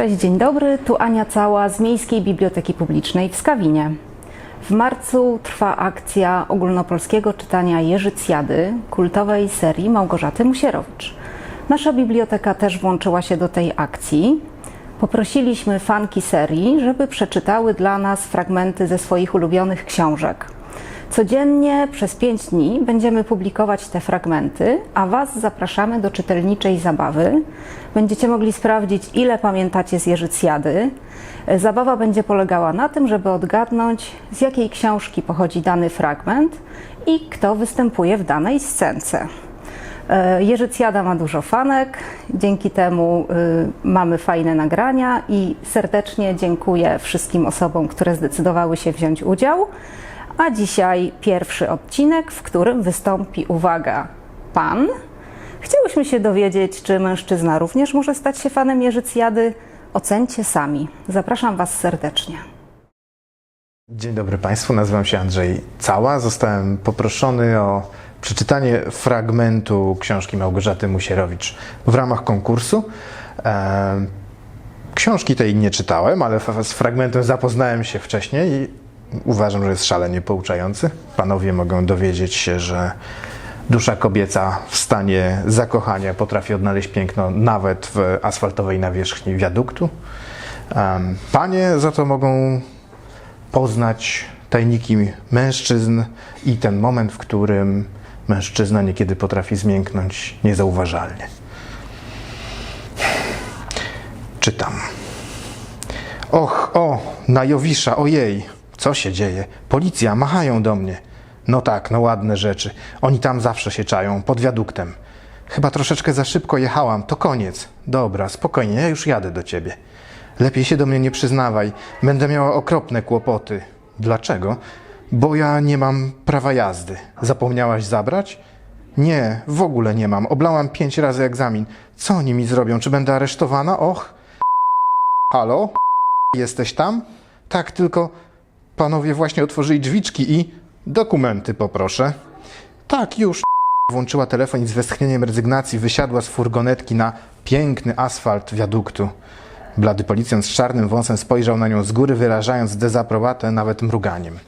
Cześć, dzień dobry. Tu Ania Cała z Miejskiej Biblioteki Publicznej w Skawinie. W marcu trwa akcja ogólnopolskiego czytania Jerzycjady, kultowej serii Małgorzaty Musierowicz. Nasza biblioteka też włączyła się do tej akcji. Poprosiliśmy fanki serii, żeby przeczytały dla nas fragmenty ze swoich ulubionych książek. Codziennie przez 5 dni będziemy publikować te fragmenty, a Was zapraszamy do czytelniczej zabawy. Będziecie mogli sprawdzić, ile pamiętacie z Jerzycjady. Zabawa będzie polegała na tym, żeby odgadnąć, z jakiej książki pochodzi dany fragment i kto występuje w danej scence. E, Jerzycjada ma dużo fanek, dzięki temu y, mamy fajne nagrania i serdecznie dziękuję wszystkim osobom, które zdecydowały się wziąć udział. A dzisiaj pierwszy odcinek, w którym wystąpi, uwaga, pan. Chciałyśmy się dowiedzieć, czy mężczyzna również może stać się fanem Jerzycjady. Ocencie sami. Zapraszam Was serdecznie. Dzień dobry Państwu, nazywam się Andrzej Cała. Zostałem poproszony o przeczytanie fragmentu książki Małgorzaty Musierowicz w ramach konkursu. E, Książki tej nie czytałem, ale z fragmentem zapoznałem się wcześniej uważam, że jest szalenie pouczający. Panowie mogą dowiedzieć się, że dusza kobieca w stanie zakochania potrafi odnaleźć piękno nawet w asfaltowej nawierzchni wiaduktu. Panie za to mogą poznać tajniki mężczyzn i ten moment, w którym mężczyzna niekiedy potrafi zmięknąć niezauważalnie. Czytam. Och, o, na Jowisza, ojej, co się dzieje? Policja, machają do mnie. No tak, no ładne rzeczy. Oni tam zawsze się czają, pod wiaduktem. Chyba troszeczkę za szybko jechałam, to koniec. Dobra, spokojnie, ja już jadę do ciebie. Lepiej się do mnie nie przyznawaj, będę miała okropne kłopoty. Dlaczego? Bo ja nie mam prawa jazdy. Zapomniałaś zabrać? Nie, w ogóle nie mam. Oblałam pięć razy egzamin. Co oni mi zrobią? Czy będę aresztowana? Och. Halo? Jesteś tam? Tak, tylko panowie właśnie otworzyli drzwiczki i dokumenty poproszę. Tak, już. Włączyła telefon i z westchnieniem rezygnacji wysiadła z furgonetki na piękny asfalt wiaduktu. Blady policjant z czarnym wąsem spojrzał na nią z góry, wyrażając dezaprobatę nawet mruganiem.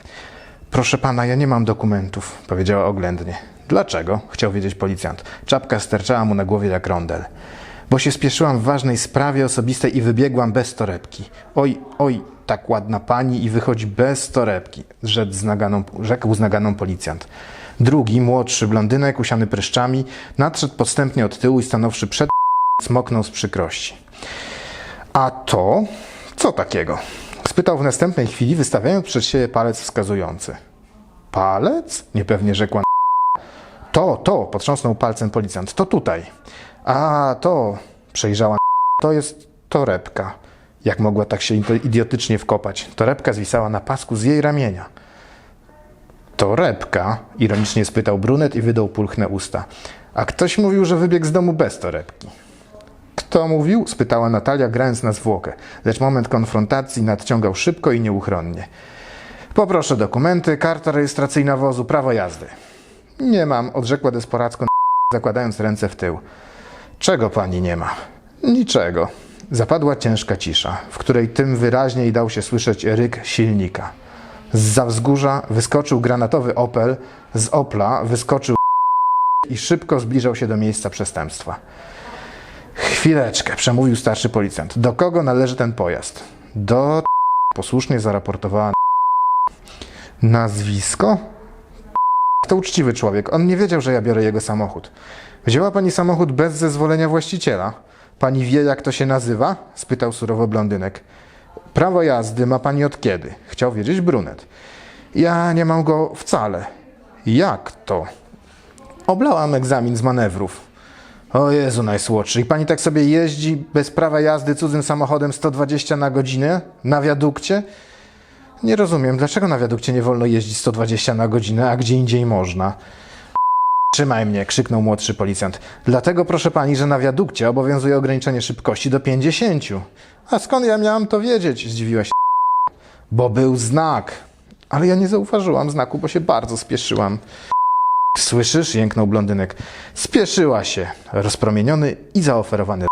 Proszę pana, ja nie mam dokumentów, powiedziała oględnie. Dlaczego? chciał wiedzieć policjant. Czapka sterczała mu na głowie jak rondel. Bo się spieszyłam w ważnej sprawie osobistej i wybiegłam bez torebki. Oj, oj, tak ładna pani i wychodzi bez torebki, rzekł z naganą, rzekł z naganą policjant. Drugi, młodszy blondynek, usiany pryszczami, nadszedł podstępnie od tyłu i stanowszy przed smoknął z przykrości. A to co takiego? Spytał w następnej chwili, wystawiając przed siebie palec wskazujący. Palec? Niepewnie rzekła. To, to, potrząsnął palcem policjant. To tutaj. A, to, przejrzała. To jest torebka. Jak mogła tak się idiotycznie wkopać? Torebka zwisała na pasku z jej ramienia. Torebka? Ironicznie spytał brunet i wydał pulchne usta. A ktoś mówił, że wybiegł z domu bez torebki. Kto mówił? spytała Natalia, grając na zwłokę, lecz moment konfrontacji nadciągał szybko i nieuchronnie. Poproszę dokumenty, karta rejestracyjna wozu, prawo jazdy. Nie mam, odrzekła desperacko, zakładając ręce w tył. Czego pani nie ma? Niczego. Zapadła ciężka cisza, w której tym wyraźniej dał się słyszeć ryk silnika. Z wzgórza wyskoczył granatowy Opel, z Opla wyskoczył i szybko zbliżał się do miejsca przestępstwa. Chwileczkę, przemówił starszy policjant. Do kogo należy ten pojazd? Do posłusznie zaraportowała nazwisko? To uczciwy człowiek. On nie wiedział, że ja biorę jego samochód. Wzięła pani samochód bez zezwolenia właściciela. Pani wie, jak to się nazywa? spytał surowo blondynek. Prawo jazdy ma pani od kiedy? Chciał wiedzieć brunet. Ja nie mam go wcale. Jak to? Oblałam egzamin z manewrów. O Jezu najsłodszy. I pani tak sobie jeździ bez prawa jazdy cudzym samochodem 120 na godzinę na wiadukcie? Nie rozumiem, dlaczego na wiadukcie nie wolno jeździć 120 na godzinę, a gdzie indziej można? Trzymaj mnie, krzyknął młodszy policjant. Dlatego proszę pani, że na wiadukcie obowiązuje ograniczenie szybkości do 50. A skąd ja miałam to wiedzieć? Zdziwiła się. Bo był znak. Ale ja nie zauważyłam znaku, bo się bardzo spieszyłam. Słyszysz? jęknął blondynek. Spieszyła się. Rozpromieniony i zaoferowany.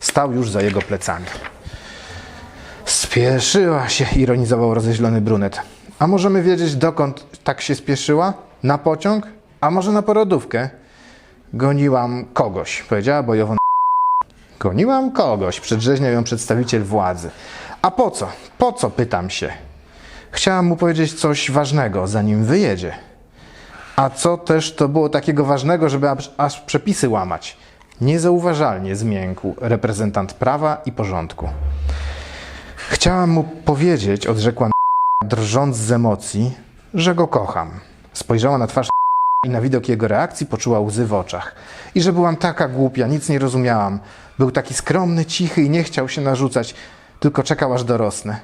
Stał już za jego plecami. Spieszyła się, ironizował rozeźlony brunet. A możemy wiedzieć, dokąd tak się spieszyła? Na pociąg? A może na porodówkę? Goniłam kogoś, powiedziała bojowo. Goniłam kogoś, przedrzeźniał ją przedstawiciel władzy. A po co? Po co, pytam się. Chciałam mu powiedzieć coś ważnego, zanim wyjedzie. A co też to było takiego ważnego, żeby aż, przepisy łamać? Niezauważalnie zmiękł reprezentant prawa i porządku. Chciałam mu powiedzieć, odrzekła drżąc z emocji, że go kocham. Spojrzała na twarz i na widok jego reakcji poczuła łzy w oczach. I że byłam taka głupia, nic nie rozumiałam. Był taki skromny, cichy i nie chciał się narzucać, tylko czekał aż dorosnę.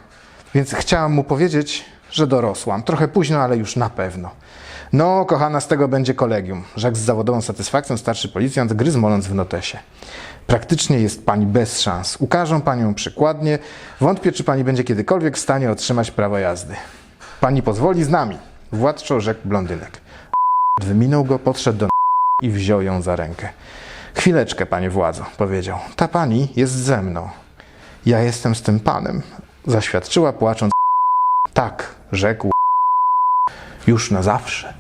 Więc chciałam mu powiedzieć, że dorosłam. Trochę późno, ale już na pewno. No, kochana, z tego będzie kolegium, rzekł z zawodową satysfakcją starszy policjant, gryzmoląc w notesie. Praktycznie jest pani bez szans. Ukażą panią przykładnie. Wątpię, czy pani będzie kiedykolwiek w stanie otrzymać prawo jazdy. Pani pozwoli z nami, władczo rzekł blondynek. Wyminął go, podszedł do i wziął ją za rękę. Chwileczkę, panie władzo, powiedział. Ta pani jest ze mną. Ja jestem z tym panem, zaświadczyła płacząc. Tak, rzekł. Już na zawsze.